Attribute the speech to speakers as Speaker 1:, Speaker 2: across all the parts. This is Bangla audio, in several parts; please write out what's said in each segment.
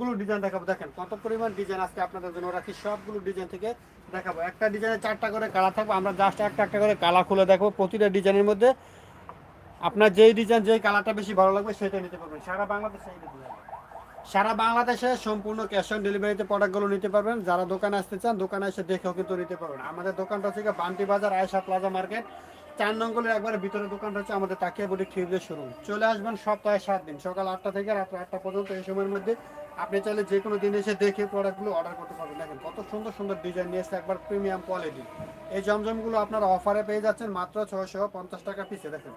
Speaker 1: গুলো ডিজাইন দেখাবো। দেখেন, কত পরিমাণ ডিজাইন আজকে আপনাদের জন্য রাখি, সবগুলো ডিজাইন থেকে দেখাবো। একটা ডিজাইনে চারটা করে কালার থাকবে, আমরা জাস্ট একটা একটা করে কালার খুলে দেখব প্রতিটা ডিজাইনের মধ্যে। আপনার যেই ডিজাইন যেই কালারটা বেশি ভালো লাগবে, সেটা নিতে পারবেন। সারা বাংলাদেশে সারা বাংলাদেশে সম্পূর্ণ ক্যাশ অন ডেলিভারিতে প্রোডাক্টগুলো নিতে পারবেন। যারা দোকানে আসতে চান, দোকানে এসে দেখেও কিন্তু নিতে পারবেন। আমাদের দোকানটা হচ্ছে বান্টি বাজার আয়সা প্লাজা মার্কেট। চার নম্বরের একবারে ভিতরে দোকানটা হচ্ছে আমাদের তাকিয়া বুটি থ্রিজের শুরু চলে আসবেন সপ্তাহে সাত দিন, সকাল আটটা থেকে রাত আটটা পর্যন্ত এই সময়ের মধ্যে। আপনি চাইলে যে কোনো দিন এসে দেখে প্রোডাক্টগুলো অর্ডার করতে পারবেন। দেখেন কত সুন্দর সুন্দর ডিজাইন নিয়ে এসছে, একবার প্রিমিয়াম কোয়ালিটি এই জমজমগুলো আপনারা অফারে পেয়ে যাচ্ছেন মাত্র ছয়শো পঞ্চাশ টাকা পিসে দেখেন।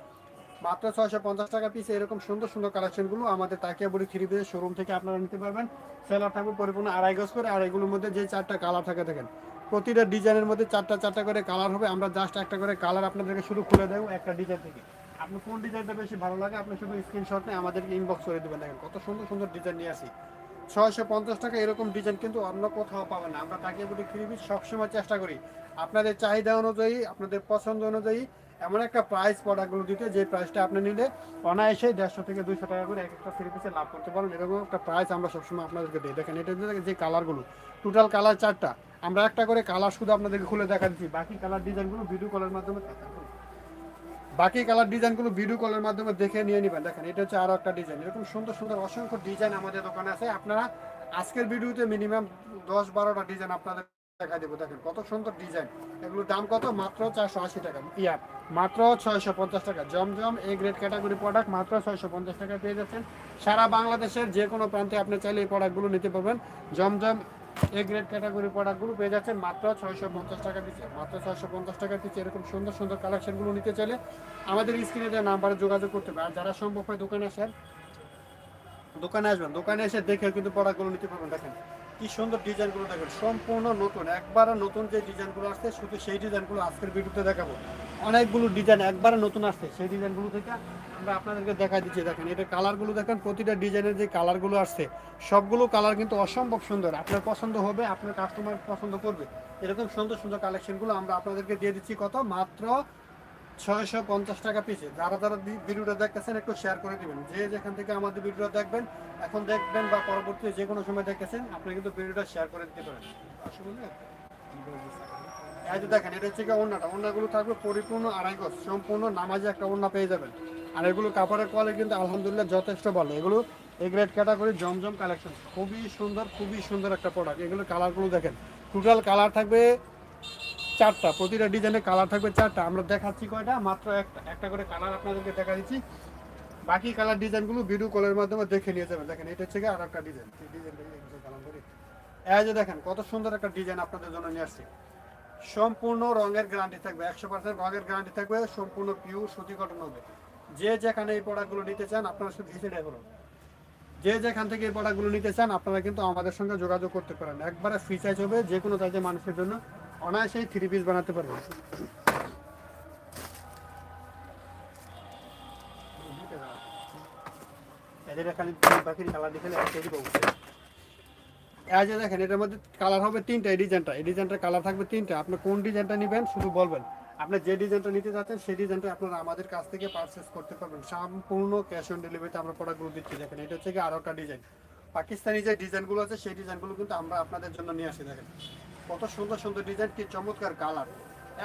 Speaker 1: মাত্র ছয়শো পঞ্চাশ টাকা পিসে এরকম সুন্দর সুন্দর কালেকশনগুলো আমাদের তাকিয়া বুড়ি থ্রি পিসের শোরুম থেকে আপনারা নিতে পারবেন। সেলার থাকবে পরিপূর্ণ আড়াই গজ করে, আর এগুলোর মধ্যে যে চারটা কালার থাকে, দেখেন। প্রতিটা ডিজাইনের মধ্যে চারটা চারটা করে কালার হবে। আমরা জাস্ট একটা করে কালার আপনাদেরকে শুরু খুলে দেবো একটা ডিজাইন থেকে। আপনি কোন ডিজাইনটা বেশি ভালো লাগে, আপনি শুধু স্ক্রিনশট নিয়ে আমাদেরকে ইনবক্স করে দেবেন। দেখেন কত সুন্দর সুন্দর ডিজাইন নিয়ে আসি। ছয়শো পঞ্চাশ টাকা এরকম ডিজাইন কিন্তু অন্য কোথাও পাবেন না। আমরা তাকিয়ে বুটি থ্রি পিস সবসময় চেষ্টা করি। আপনাদের চাহিদা অনুযায়ী, আপনাদের পছন্দ অনুযায়ী এমন একটা প্রাইস প্রোডাক্টগুলো দিতে, যে প্রাইসটা আপনি নিলে অনায়াসে দেড়শো থেকে দুইশো টাকা করে এক একটা থ্রি পিসে লাভ করতে পারেন। এরকম একটা প্রাইস আমরা সবসময় আপনাদেরকে দিই। দেখেন, এটা যে কালারগুলো টোটাল কালার চারটা। আমরা একটা করে কালার শুধু আপনাদেরকে খুলে দেখা দিচ্ছি। বাকি কালার ডিজাইনগুলো ভিডিও কলের মাধ্যমে বাকি কালার ডিজাইনগুলো ভিডিও কলের মাধ্যমে দেখে নিয়ে নেবেন। দেখেন, এটা হচ্ছে আরও একটা ডিজাইন এরকম সুন্দর সুন্দর, অসংখ্য ডিজাইন আমাদের দোকানে আছে। আপনারা আজকের ভিডিওতে মিনিমাম দশ বারোটা ডিজাইন আপনাদের দেখা দেবো। দেখেন, কত সুন্দর ডিজাইন এগুলোর দাম কত? মাত্র চারশো আশি টাকা। ইয়া, মাত্র ছয়শো পঞ্চাশ টাকা। Zamzam A grade category product মাত্র ছয়শো পঞ্চাশ টাকা পেয়ে যাচ্ছেন। সারা বাংলাদেশের যে কোনো প্রান্তে আপনি চাইলে এই প্রোডাক্টগুলো নিতে পারবেন। জমজম এ গ্রেড ক্যাটাগরি প্রোডাক্টগুলো পেয়ে যাচ্ছেন মাত্র ছয়শো পঞ্চাশ টাকা পিছিয়ে মাত্র ছয়শো পঞ্চাশ টাকা পিছিয়ে এরকম সুন্দর সুন্দর কালেকশনগুলো নিতে চাইলে আমাদের স্ক্রিনে যে নাম্বারে যোগাযোগ করতে আর যারা সম্ভব হয় দোকানে আসেন। দোকানে আসবেন। দোকানে এসে দেখে কিন্তু প্রোডাক্টগুলো নিতে পারবেন। দেখেন কি সুন্দর ডিজাইনগুলো দেখেন। সম্পূর্ণ নতুন। একবারে নতুন যে ডিজাইনগুলো আসছে, শুধু সেই ডিজাইনগুলো আজকের ভিডিওতে দেখাবো। অনেকগুলো ডিজাইন একবারে নতুন আসছে। সেই ডিজাইনগুলো থেকে আমরা আপনাদেরকে দেখা দিচ্ছি, দেখেন এটা কালারগুলো দেখেন, প্রতিটা ডিজাইনের যে কালারগুলো আসছে, সবগুলো কালার কিন্তু অসম্ভব সুন্দর। আপনার পছন্দ হবে, আপনার কাস্টমার পছন্দ করবে। এরকম সুন্দর সুন্দর কালেকশনগুলো আমরা আপনাদেরকে দিয়ে দিচ্ছি কত? মাত্র ছয়শো পঞ্চাশ টাকা পিসে যারা যারা ভিডিওটা দেখতেছেন, একটু শেয়ার করে দিবেন। যে যেখান থেকে আমাদের ভিডিওটা দেখবেন, এখন দেখবেন বা পরবর্তীতে যে কোনো সময় দেখতেছেন, আপনি কিন্তু ভিডিওটা শেয়ার করে দিতে পারেন। এই যে দেখেন, এটা হচ্ছে গিয়ে ওড়নাটা। ওড়নাগুলো থাকবে পরিপূর্ণ আড়াই গজ, সম্পূর্ণ নামাজে একটা ওড়না পেয়ে যাবেন। আর এগুলো কাপড়ের কোয়ালিটি কিন্তু আলহামদুলিল্লাহ যথেষ্ট ভালো। এগুলো এই গ্রেড ক্যাটাগরি জমজম কালেকশন খুবই সুন্দর খুবই সুন্দর একটা প্রোডাক্ট এগুলো কালারগুলো দেখেন টোটাল কালার থাকবে চারটা। প্রতিটা ডিজাইনের কালার থাকবে চারটা। আমরা দেখাচ্ছি কয়টা? মাত্র একটা। একটা করে কালার আপনাদেরকে দেখা দিচ্ছি বাকি কালার ডিজাইনগুলো ভিডিও কলের মাধ্যমে দেখে নিয়ে যাবেন। দেখেন, এটা হচ্ছে আর একটা ডিজাইন এই ডিজাইনটা এই যে দেখেন, কত সুন্দর একটা ডিজাইন আপনাদের জন্য নিয়ে আসছি। সম্পূর্ণ রঙের গ্যারান্টি থাকবে, একশো পার্সেন্ট রঙের গ্যারান্টি থাকবে, সম্পূর্ণ পিওর সুতি কটন হবে। যে যেখানে এই প্রোডাক্টগুলো নিতে চান, আপনারা শুধু ভিজিট করুন। যে যেখান থেকে এই প্রোডাক্টগুলো নিতে চান, আপনারা কিন্তু আমাদের সঙ্গে যোগাযোগ করতে পারেন। একবারে ফ্রি সাইজ হবে, যে কোনো সাইজের মানুষের জন্য অনায়াসেই থ্রি পিস বানাতে পারবেন। এদের খালি পাখির কালার দেখে এই যে দেখেন, এটার মধ্যে কালার হবে তিনটা, এই ডিজাইনটা এই ডিজাইনটার কালার থাকবে তিনটা। আপনি কোন ডিজাইনটা নেবেন, শুধু বলবেন। আপনি যে ডিজাইনটা নিতে চাচ্ছেন সেই ডিজাইনটা আপনারা আমাদের কাছ থেকে পারচেস করতে পারবেন। সম্পূর্ণ ক্যাশ অন ডেলিভারিতে আমরা প্রোডাক্টগুলো দিচ্ছি। দেখেন, এটা হচ্ছে আরও একটা ডিজাইন পাকিস্তানি যে ডিজাইনগুলো আছে, সেই ডিজাইনগুলো কিন্তু আমরা আপনাদের জন্য নিয়ে আসি, দেখেন। কত সুন্দর সুন্দর ডিজাইন কি চমৎকার কালার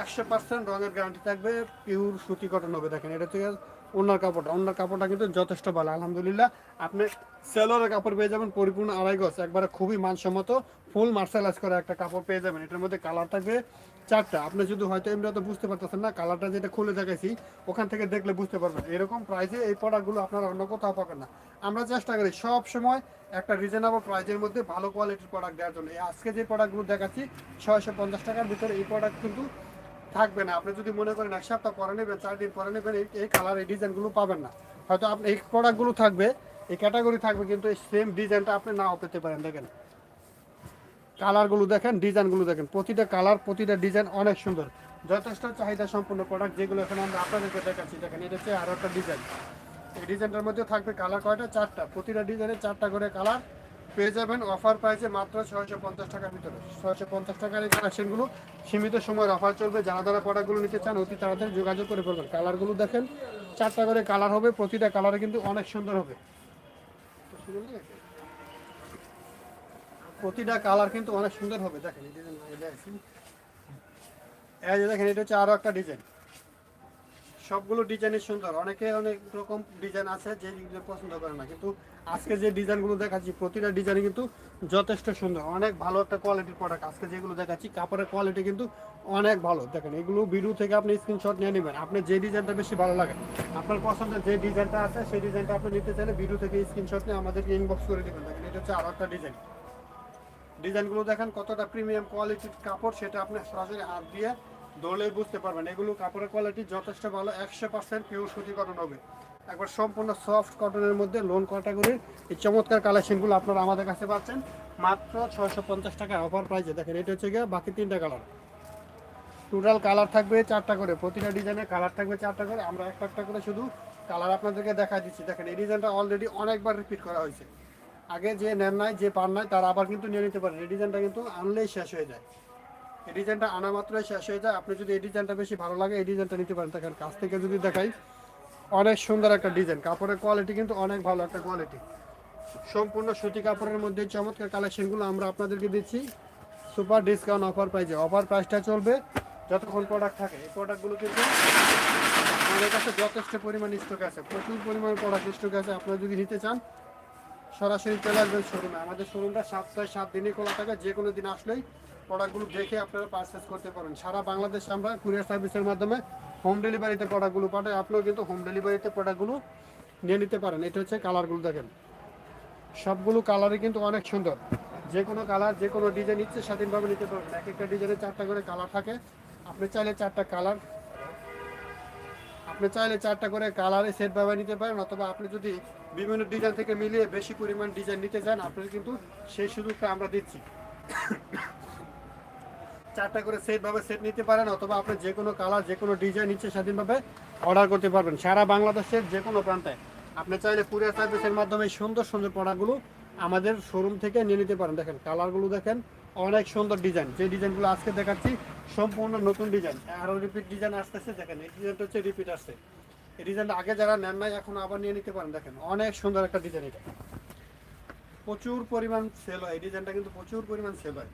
Speaker 1: একশো পার্সেন্ট রঙের গ্যারান্টি থাকবে পিওর সুতি কটন হবে। দেখেন, এটা থেকে ওনার কাপড়টা ওনার কাপড়টা কিন্তু যথেষ্ট ভালো, আলহামদুলিল্লাহ। আপনি সেলোরের কাপড় পেয়ে যাবেন, পরিপূর্ণ আড়াই গজ, একবারে খুবই মানসম্মত ফুল মার্শাল মার্শালাইজ করা একটা কাপড় পেয়ে যাবেন। এটার মধ্যে কালার থাকবে চারটা। আপনি শুধু হয়তো এমনি তো বুঝতে পারতেছেন না কালারটা যেটা খুলে দেখাইছি, ওখান থেকে দেখলে বুঝতে পারবেন। এরকম প্রাইসে এই প্রোডাক্টগুলো আপনারা অন্য কোথাও পাবেন না। আমরা চেষ্টা করি সব সময় একটা রিজনেবল প্রাইসের মধ্যে ভালো কোয়ালিটির প্রোডাক্ট দেওয়ার জন্য। আজকে যে প্রোডাক্টগুলো দেখাচ্ছি, ছয়শো পঞ্চাশ টাকার ভিতরে এই প্রোডাক্ট কিন্তু থাকবে না। আপনি যদি মনে করেন এক সপ্তাহ পরে নেবেন, চার দিন পরে নেবেন, এই- কালার এই ডিজাইনগুলো পাবেন না। হয়তো আপনি এই প্রোডাক্টগুলো থাকবে, এই ক্যাটাগরি থাকবে, কিন্তু এই সেম ডিজাইনটা আপনি নাও পেতে পারেন। দেখেন কালারগুলো দেখেন ডিজাইনগুলো দেখেন। প্রতিটা কালার প্রতিটা ডিজাইন অনেক সুন্দর। যথেষ্ট চাহিদা সম্পূর্ণ প্রোডাক্ট যেগুলো এখন আমরা আপনাদেরকে দেখাচ্ছি। দেখেন, এটা হচ্ছে আরও একটা ডিজাইন এই ডিজাইনটার মধ্যে থাকবে কালার কয়টা? চারটা। প্রতিটা ডিজাইনে চারটা করে কালার পেয়ে যাবেন। অফার প্রাইসে মাত্র ছয়শো পঞ্চাশ টাকার ভিতরে। ছয়শো পঞ্চাশ টাকার এই কালেকশনগুলো সীমিত সময়ের অফার চলবে। যারা যারা প্রোডাক্টগুলো নিতে চান, অতি তাড়াতাড়ি যোগাযোগ করে ফেলবেন। কালারগুলো দেখেন, চারটা করে কালার হবে, প্রতিটা কালারে কিন্তু অনেক সুন্দর হবে। প্রতিটা কালার কিন্তু অনেক সুন্দর হবে। দেখেন, এই যে দেখেন, এটা হচ্ছে আরও একটা ডিজাইন। সবগুলো ডিজাইনই সুন্দর। অনেকে অনেক রকম ডিজাইন আছে যে পছন্দ করে না। কিন্তু আজকে যে ডিজাইনগুলো দেখাচ্ছি, প্রতিটা ডিজাইন কিন্তু যথেষ্ট সুন্দর। অনেক ভালো একটা কোয়ালিটির প্রোডাক্ট আজকে যেগুলো দেখাচ্ছি, কাপড়ের কোয়ালিটি কিন্তু অনেক ভালো। দেখেন, এগুলো ভিডিও থেকে আপনি স্ক্রিনশট নিয়ে নেবেন। আপনি যে ডিজাইনটা বেশি ভালো লাগে, আপনার পছন্দের যে ডিজাইনটা আছে, সেই ডিজাইনটা আপনি নিতে চাইলে ভিডিও থেকে স্ক্রিনশট নিয়ে আমাদেরকে ইনবক্স করে দেবেন। দেখেন, এটা হচ্ছে আরও একটা ডিজাইন ডিজাইনগুলো দেখেন কতটা প্রিমিয়াম কোয়ালিটির কাপড়, সেটা আপনি সরাসরি হাত দিয়ে দৌড়লে বুঝতে পারবেন, এগুলো কাপড়ের কোয়ালিটি যথেষ্ট ভালো, একশো পার্সেন্ট পিওর সুতি কটন হবে। একবার সম্পূর্ণ সফট কটনের মধ্যে লোন ক্যাটাগরির এই চমৎকার কালেকশনগুলো আপনারা আমাদের কাছে পাচ্ছেন। মাত্র ছয়শো পঞ্চাশ টাকা অফার প্রাইসে দেখেন, এটা হচ্ছে গিয়ে বাকি তিনটা কালার টোটাল কালার থাকবে চারটা করে, প্রতিটা ডিজাইনের কালার থাকবে চারটা করে। আমরা একটা একটা করে শুধু কালার আপনাদেরকে দেখা দিচ্ছি। দেখেন, এই ডিজাইনটা অলরেডি অনেকবার রিপিট করা হয়েছে। আগে যে নেন নাই, যে পান নাই, তারা আবার কিন্তু নিয়ে নিতে পারেন এই ডিজাইনটা কিন্তু আনলেই শেষ হয়ে যায়। এই ডিজাইনটা আনা মাত্রই শেষ হয়ে যায়। আপনি যদি এই ডিজাইনটা বেশি ভালো লাগে, এই ডিজাইনটা নিতে পারেন। দেখেন কাছ থেকে যদি দেখাই, অনেক সুন্দর একটা ডিজাইন। কাপড়ের কোয়ালিটি কিন্তু অনেক ভালো একটা কোয়ালিটি সম্পূর্ণ সুতি কাপড়ের মধ্যে চমৎকার কালেকশনগুলো আমরা আপনাদেরকে দিচ্ছি। সুপার ডিসকাউন্ট অফার প্রাইজে অফার প্রাইসটা চলবে যতক্ষণ প্রোডাক্ট থাকে। এই প্রোডাক্টগুলো কিন্তু আমাদের কাছে যথেষ্ট পরিমাণ স্টক আছে। প্রচুর পরিমাণ প্রোডাক্ট স্টক আছে। আপনারা যদি নিতে চান, সরাসরি চলে আসবেন শোরুমে আমাদের শোরুমটা সপ্তাহে সাত দিনই খোলা থাকে। যে কোনো দিন আসলেই প্রোডাক্টগুলো দেখে আপনারা পারচেস করতে পারেন। সারা বাংলাদেশে আমরা কুরিয়ার সার্ভিসের মাধ্যমে হোম ডেলিভারিতে প্রোডাক্টগুলো পাঠাই। আপনিও কিন্তু হোম ডেলিভারিতে প্রোডাক্টগুলো নিয়ে নিতে পারেন। এটা হচ্ছে কালারগুলো দেখেন। সবগুলো কালারই কিন্তু অনেক সুন্দর। যে কোনো কালার যে কোনো ডিজাইন ইচ্ছে স্বাধীনভাবে নিতে পারবেন। এক একটা ডিজাইনে চারটা করে কালার থাকে। আপনি চাইলে চারটা কালার আপনি চাইলে চারটা করে কালারে সেট ব্যবহার নিতে পারেন। অথবা আপনি যদি বিভিন্ন ডিজাইন থেকে মিলিয়ে বেশি পরিমাণ ডিজাইন নিতে চান, আপনার কিন্তু সেই সুযোগটা আমরা দিচ্ছি। চারটা করে সেট ভাবে সেট নিতে পারেন অথবা আপনি যে কোনো কালার যে কোনো ডিজাইন ইচ্ছে স্বাধীনভাবে অর্ডার করতে পারবেন। সারা বাংলাদেশের যে কোনো প্রান্তে। আপনি চাইলে কুরিয়ার সার্ভিসের মাধ্যমে সুন্দর সুন্দর প্রোডাক্টগুলো আমাদের শোরুম থেকে নিয়ে নিতে পারেন। দেখেন কালারগুলো দেখেন, অনেক সুন্দর ডিজাইন যে ডিজাইনগুলো আজকে দেখাচ্ছি, সম্পূর্ণ নতুন ডিজাইন আরও রিপিট ডিজাইন আসতেছে, দেখেন, এই ডিজাইনটা হচ্ছে রিপিট আসছে। এই ডিজাইনটা আগে যারা নেন নাই, এখন আবার নিয়ে নিতে পারেন। দেখেন, অনেক সুন্দর একটা ডিজাইন এটা। প্রচুর পরিমাণ সেল হয়। এই ডিজাইনটা কিন্তু প্রচুর পরিমাণ সেল হয়।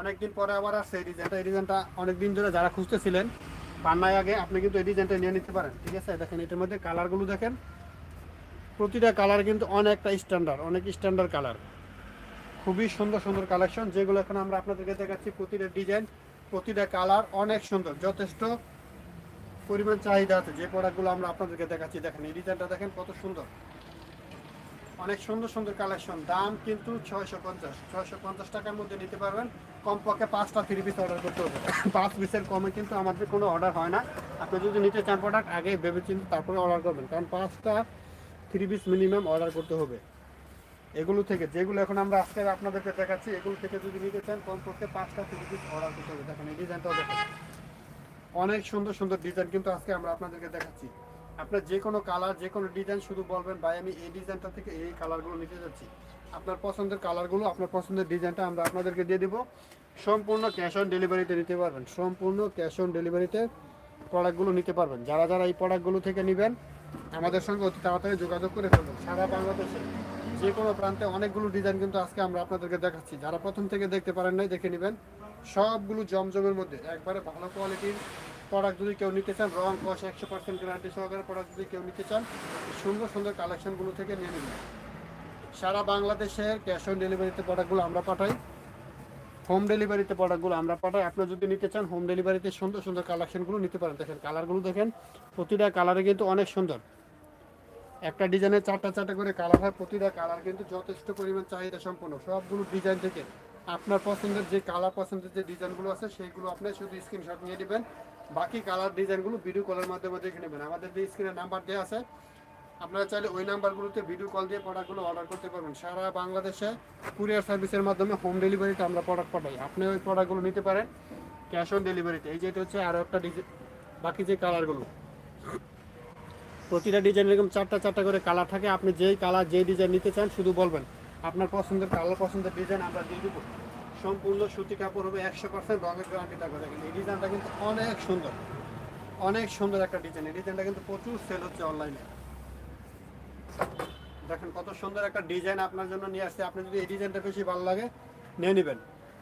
Speaker 1: অনেকদিন পরে আবার আসছে এই ডিজাইনটা এই ডিজাইনটা অনেকদিন ধরে যারা খুঁজতেছিলেন, পান্নায় আগে আপনি কিন্তু এই ডিজাইনটা নিয়ে নিতে পারেন, ঠিক আছে? দেখেন, এটার মধ্যে কালারগুলো দেখেন। প্রতিটা কালার কিন্তু অনেকটা স্ট্যান্ডার্ড অনেক স্ট্যান্ডার্ড কালার খুবই সুন্দর সুন্দর কালেকশন যেগুলো এখন আমরা আপনাদেরকে দেখাচ্ছি, প্রতিটা ডিজাইন প্রতিটা কালার অনেক সুন্দর, যথেষ্ট পরিমাণ চাহিদা আছে। যে প্রোডাক্টগুলো আমরা আপনাদেরকে দেখাচ্ছি, দেখেন, এই ডিজাইনটা দেখেন কত সুন্দর। অনেক সুন্দর সুন্দর কালেকশন দাম কিন্তু ছয়শো পঞ্চাশ ছয়শো পঞ্চাশ টাকার মধ্যে নিতে পারবেন। কমপক্ষে পাঁচটা থ্রি পিস অর্ডার করতে হবে। পাঁচ পিসের কমে কিন্তু আমাদের কোনো অর্ডার হয় না। আপনি যদি নিতে চান প্রোডাক্ট আগে ভেবে চিন্তে তারপরে অর্ডার করবেন। কারণ পাঁচটা থ্রি পিস মিনিমাম অর্ডার করতে হবে। এগুলো থেকে, যেগুলো এখন আমরা আজকে আপনাদেরকে দেখাচ্ছি, এগুলো থেকে যদি নিতে চান, কমপক্ষে পাঁচটা থ্রি পিস অর্ডার করতে হবে। দেখেন এই ডিজাইনটাও দেখেন। অনেক সুন্দর সুন্দর ডিজাইন কিন্তু আজকে আমরা আপনাদেরকে দেখাচ্ছি। আপনার যে কোনো কালার যে কোনো ডিজাইন শুধু বলবেন, ভাই, আমি এই ডিজাইনটা থেকে এই কালারগুলো নিতে যাচ্ছি। আপনার পছন্দের কালারগুলো আপনার পছন্দের ডিজাইনটা আমরা আপনাদেরকে দিয়ে দিব। সম্পূর্ণ ক্যাশ অন ডেলিভারিতে নিতে পারবেন। সম্পূর্ণ ক্যাশ অন ডেলিভারিতে প্রোডাক্টগুলো নিতে পারবেন। যারা যারা এই প্রোডাক্টগুলো থেকে নেবেন, আমাদের সঙ্গে অতি তাড়াতাড়ি যোগাযোগ করে ফেলবেন। সারা বাংলাদেশে যে কোনো প্রান্তে অনেকগুলো ডিজাইন কিন্তু আজকে আমরা আপনাদেরকে দেখাচ্ছি। যারা প্রথম থেকে দেখতে পারেন নাই, দেখে নেবেন। সবগুলো জমজমের মধ্যে একবারে ভালো কোয়ালিটির প্রোডাক্ট যদি কেউ নিতে চান রং কস একশো পার্সেন্ট গ্যারান্টি সহকারে প্রোডাক্ট যদি কেউ নিতে চান, সুন্দর সুন্দর কালেকশনগুলো থেকে নিয়ে নেবেন। সারা বাংলাদেশের ক্যাশ অন ডেলিভারিতে প্রোডাক্টগুলো আমরা পাঠাই। হোম ডেলিভারিতে প্রোডাক্টগুলো আমরা পাঠাই। আপনি যদি নিতে চান হোম ডেলিভারিতে সুন্দর সুন্দর কালেকশনগুলো নিতে পারেন। দেখেন কালারগুলো দেখেন, প্রতিটা কালারে কিন্তু অনেক সুন্দর। একটা ডিজাইনের চারটা চারটা করে কালার হয়, প্রতিটা কালার কিন্তু যথেষ্ট পরিমাণ চাহিদা সম্পন্ন। সবগুলো ডিজাইন থেকে আপনার পছন্দের যে কালার পছন্দের যে ডিজাইনগুলো আছে, সেইগুলো আপনি শুধু স্ক্রিনশট নিয়ে নেবেন। বাকি কালার ডিজাইনগুলো ভিডিও কলের মাধ্যমে দেখে নেবেন। আমাদের যে স্ক্রিনের নাম্বার দেওয়া আছে, আপনারা চাইলে ওই নাম্বারগুলোতে ভিডিও কল দিয়ে প্রোডাক্টগুলো অর্ডার করতে পারবেন। সারা বাংলাদেশে কুরিয়ার সার্ভিসের মাধ্যমে হোম ডেলিভারিতে আমরা প্রোডাক্ট পাঠাই। আপনি ওই প্রোডাক্টগুলো নিতে পারেন ক্যাশ অন ডেলিভারিতে এই যে এটা হচ্ছে আরও একটা ডিজাইন বাকি যে কালারগুলো প্রতিটা ডিজাইন এরকম চারটা চারটা করে কালার থাকে। আপনি যেই কালার যেই ডিজাইন নিতে চান, শুধু বলবেন, আপনার পছন্দের কালার পছন্দের ডিজাইন আমরা দিয়ে দেবো। সম্পূর্ণ সুতি কাপড় হবে একশো পার্সেন্ট রঙের গ্যারান্টি থাকবে দেখেন এই ডিজাইনটা কিন্তু অনেক সুন্দর। অনেক সুন্দর একটা ডিজাইন এই ডিজাইনটা কিন্তু প্রচুর সেল হচ্ছে অনলাইনে দেখেন কত সুন্দর একটা ডিজাইন আপনার জন্য নিয়ে আসছে। আপনি যদি এই ডিজাইনটা বেশি ভালো লাগে, নিয়ে নেবেন।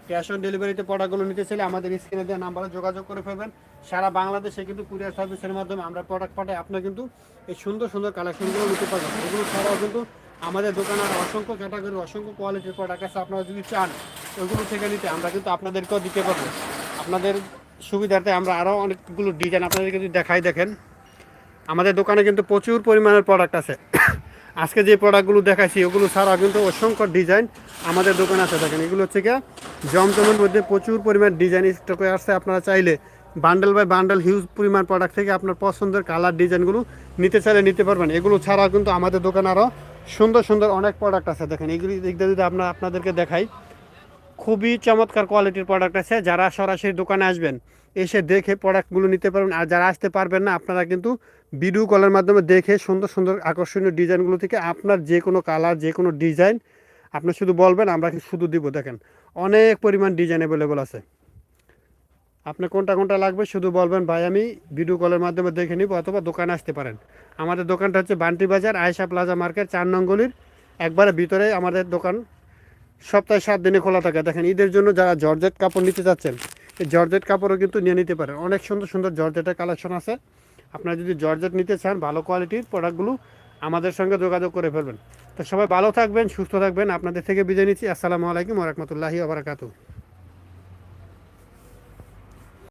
Speaker 1: ক্যাশ অন ডেলিভারিতে প্রোডাক্টগুলো নিতে চাইলে আমাদের স্ক্রিনে দেওয়া নাম্বারে যোগাযোগ করে ফেলবেন। সারা বাংলাদেশে কিন্তু কুরিয়ার সার্ভিসের মাধ্যমে আমরা প্রোডাক্ট পাঠাই। আপনার কিন্তু এই সুন্দর সুন্দর কালেকশনগুলো নিতে পারবেন। এগুলো ছাড়াও কিন্তু আমাদের দোকানে আর অসংখ্য ক্যাটাগরি অসংখ্য কোয়ালিটির প্রোডাক্ট আছে। আপনারা যদি চান ওইগুলো থেকে নিতে আমরা কিন্তু আপনাদেরকেও দিতে পারব। আপনাদের সুবিধার্থে আমরা আরও অনেকগুলো ডিজাইন আপনাদেরকে যদি দেখাই দেখেন, আমাদের দোকানে কিন্তু প্রচুর পরিমাণের প্রোডাক্ট আছে। আজকে যে প্রোডাক্টগুলো দেখাইছি, ওগুলো ছাড়াও কিন্তু অসংখ্য ডিজাইন আমাদের দোকানে আছে। দেখেন, এগুলো হচ্ছে গিয়ে জমজমের মধ্যে প্রচুর পরিমাণ ডিজাইন স্টকে আসছে। আপনারা চাইলে বান্ডেল বাই বান্ডেল হিউজ পরিমাণ প্রোডাক্ট থেকে আপনার পছন্দের কালার ডিজাইনগুলো নিতে চাইলে নিতে পারবেন। এগুলো ছাড়াও কিন্তু আমাদের দোকানে আরও সুন্দর সুন্দর অনেক প্রোডাক্ট আছে। দেখেন, এগুলি দিয়ে যদি আপনার আপনাদেরকে দেখাই খুবই চমৎকার কোয়ালিটির প্রোডাক্ট আছে। যারা সরাসরি দোকানে আসবেন, এসে দেখে প্রোডাক্টগুলো নিতে পারবেন। আর যারা আসতে পারবেন না, আপনারা কিন্তু ভিডিও কলের মাধ্যমে দেখে সুন্দর সুন্দর, আকর্ষণীয় ডিজাইনগুলো থেকে আপনার যে কোনো কালার যে কোনো ডিজাইন আপনি শুধু বলবেন, আমরা শুধু দিব। দেখেন, অনেক পরিমাণ ডিজাইন অ্যাভেলেবল আছে। আপনি কোনটা কোনটা লাগবে শুধু বলবেন, ভাই, আমি ভিডিও কলের মাধ্যমে দেখে নিব অথবা দোকানে আসতে পারেন। আমাদের দোকানটা হচ্ছে বান্টি বাজার, আয়েশা প্লাজা মার্কেট চার নঙ্গলির একবারে ভিতরে আমাদের দোকান। সপ্তাহে সাত দিনে খোলা থাকে। দেখেন, ঈদের জন্য যারা জর্জেট কাপড় নিতে চাচ্ছেন, এই জর্জেট কাপড়ও কিন্তু নিয়ে নিতে পারেন। অনেক সুন্দর সুন্দর জর্জেটের কালেকশন আছে। আপনারা যদি জর্জেট নিতে চান, ভালো কোয়ালিটির প্রোডাক্টগুলো আমাদের সঙ্গে যোগাযোগ করে ফেলবেন। তো সবাই ভালো থাকবেন, সুস্থ থাকবেন। আপনাদের থেকে বিদায় নিচ্ছি। আসসালামু আলাইকুম রহমতুল্লাহি আবরাকাতু